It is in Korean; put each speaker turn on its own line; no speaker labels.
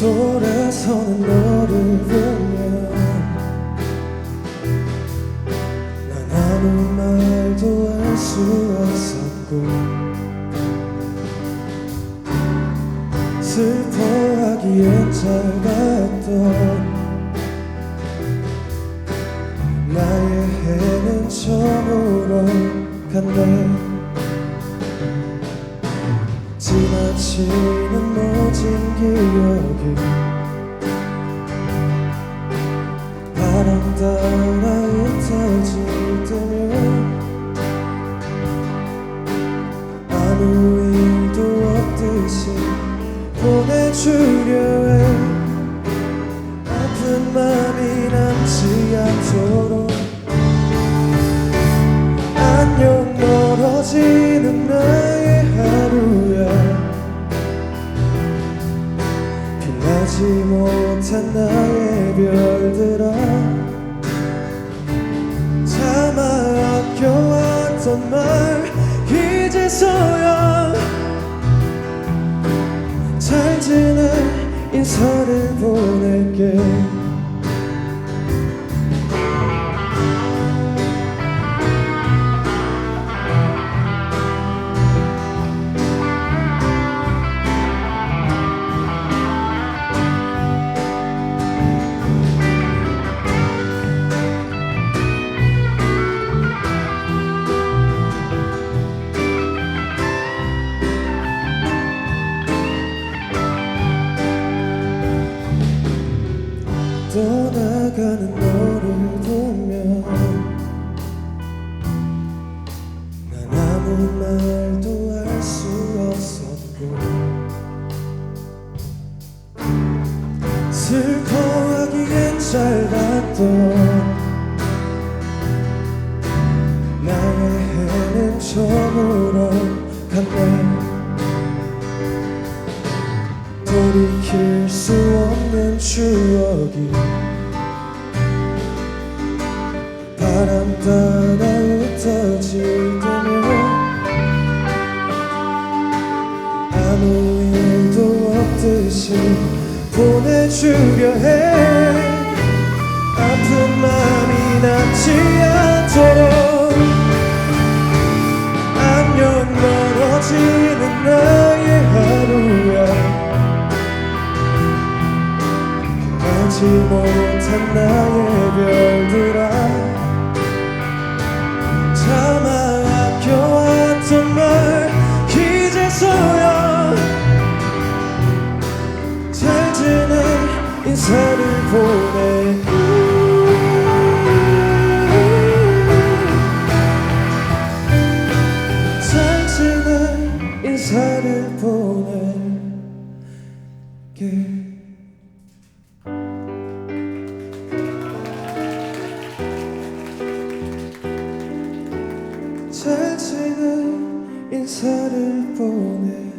돌아서는 너를 보면 난 아무 말도 할 수 없었고 슬퍼하기엔 작았던 나의 해는 처음으로 갔네 지나치는 모진 기억이 바람 따라 흩어질 때면 아무 일도 없듯이 보내주려 해. 아픈 마음이 남지 않도록 안녕 멀어지는 나 빛나지 못한 나의 별들아. 참아 아껴왔던 말 이제서야 잘 지내 인사를 보낼게 떠나가는 너를 보면 난 아무 말도 할 수 없었고 슬퍼하기엔 짧았던 나의 해는 처음으로 갔네 돌이킬 수 없는 추억이 바람 따라 흩어질 때면 아무 일도 없듯이 보내주려 해. 아픈 마음이 남지 않도 이제서야 잘 지내. 인사를 보내. 잘 지내 인사를 보낼게